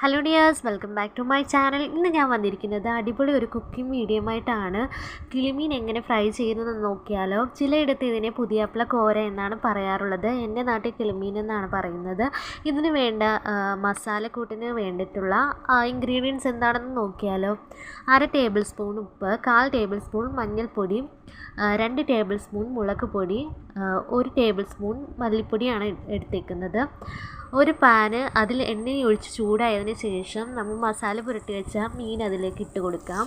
Hello dears welcome back to my channel ഇന്ന് ഞാൻ വന്നിരിക്കുന്നത് അടിപൊളി ഒരു കുക്കിംഗ് മീഡിയമായിട്ടാണ് കിളിമീൻ എങ്ങനെ ഫ്രൈ ചെയ്യുന്നതെന്ന് നോക്കിയാലോ? ചിലയിടത്ത് ഇതിനെ പുതിയാപ്പിള കോര എന്നാണ് പറയാറുള്ളത്. എന്റെ നാട്ടിൽ കിളിമീൻ എന്നാണ് പറയുന്നത്. ഇതിന് വേണ്ട മസാലക്കൂട്ടിന് വേണ്ടിയിട്ടുള്ള ഇൻഗ്രീഡിയൻസ് എന്താണെന്ന് നോക്കിയാലോ? അര ടേബിൾ സ്പൂൺ ഉപ്പ് കാൽ ടേബിൾ സ്പൂൺ മഞ്ഞൾപ്പൊടി രണ്ട് ടേബിൾ സ്പൂൺ മുളക് പൊടി ഒരു ടേബിൾ സ്പൂൺ മല്ലിപ്പൊടിയാണ് എട്- എടുത്തേക്കുന്നത്. ഒരു പാന് അതിൽ എണ്ണയൊഴിച്ച് ചൂടായതിന് ശേഷം നമ്മൾ മസാല പുരട്ടി വെച്ച മീൻ അതിലേക്ക് ഇട്ട് കൊടുക്കാം.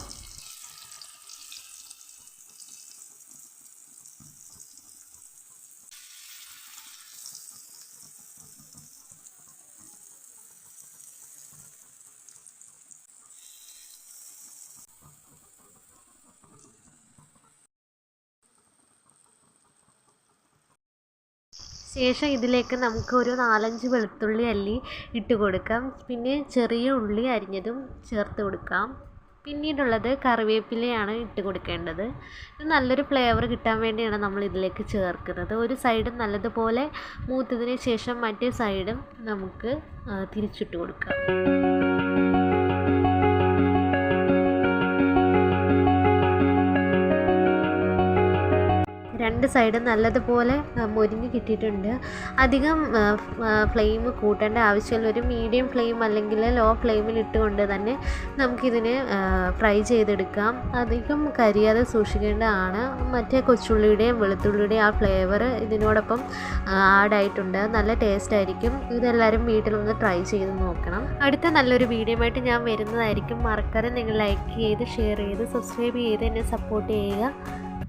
ശേഷം ഇതിലേക്ക് നമുക്ക് ഒരു നാലഞ്ച് വെളുത്തുള്ളി അല്ലി ഇട്ട് കൊടുക്കാം. പിന്നെ ചെറിയ ഉള്ളി അരിഞ്ഞതും ചേർത്ത് കൊടുക്കാം. പിന്നീടുള്ളത് കറിവേപ്പിലയാണ് ഇട്ട് കൊടുക്കേണ്ടത്. ഇത് നല്ലൊരു ഫ്ലേവർ കിട്ടാൻ വേണ്ടിയാണ് നമ്മൾ ഇതിലേക്ക് ചേർക്കുന്നത്. ഒരു സൈഡ് നല്ലതുപോലെ മൂത്തതിന് ശേഷം മറ്റേ സൈഡും നമുക്ക് തിരിച്ചിട്ട് കൊടുക്കാം. രണ്ട് സൈഡും നല്ലതുപോലെ മുരിഞ്ഞ് കിട്ടിയിട്ടുണ്ട്. അധികം ഫ്ലെയിം കൂട്ടേണ്ട ആവശ്യമില്ല. ഒരു മീഡിയം ഫ്ലെയിം അല്ലെങ്കിൽ ലോ ഫ്ലെയിമിൽ ഇട്ടുകൊണ്ട് തന്നെ നമുക്കിതിനെ ഫ്രൈ ചെയ്തെടുക്കാം. അധികം കരിയാതെ സൂക്ഷിക്കേണ്ടതാണ്. മറ്റേ കൊച്ചുള്ളിയുടെയും വെളുത്തുള്ളിയുടെയും ആ ഫ്ലേവർ ഇതിനോടൊപ്പം ആഡായിട്ടുണ്ട് നല്ല ടേസ്റ്റ് ആയിരിക്കും. ഇതെല്ലാവരും വീട്ടിലൊന്ന് ട്രൈ ചെയ്ത് നോക്കണം. അടുത്ത നല്ലൊരു വീഡിയോ ആയിട്ട് ഞാൻ വരുന്നതായിരിക്കും. മറക്കാതെ നിങ്ങൾ ലൈക്ക് ചെയ്ത് ഷെയർ ചെയ്ത് സബ്സ്ക്രൈബ് ചെയ്ത് എന്നെ സപ്പോർട്ട് ചെയ്യുക.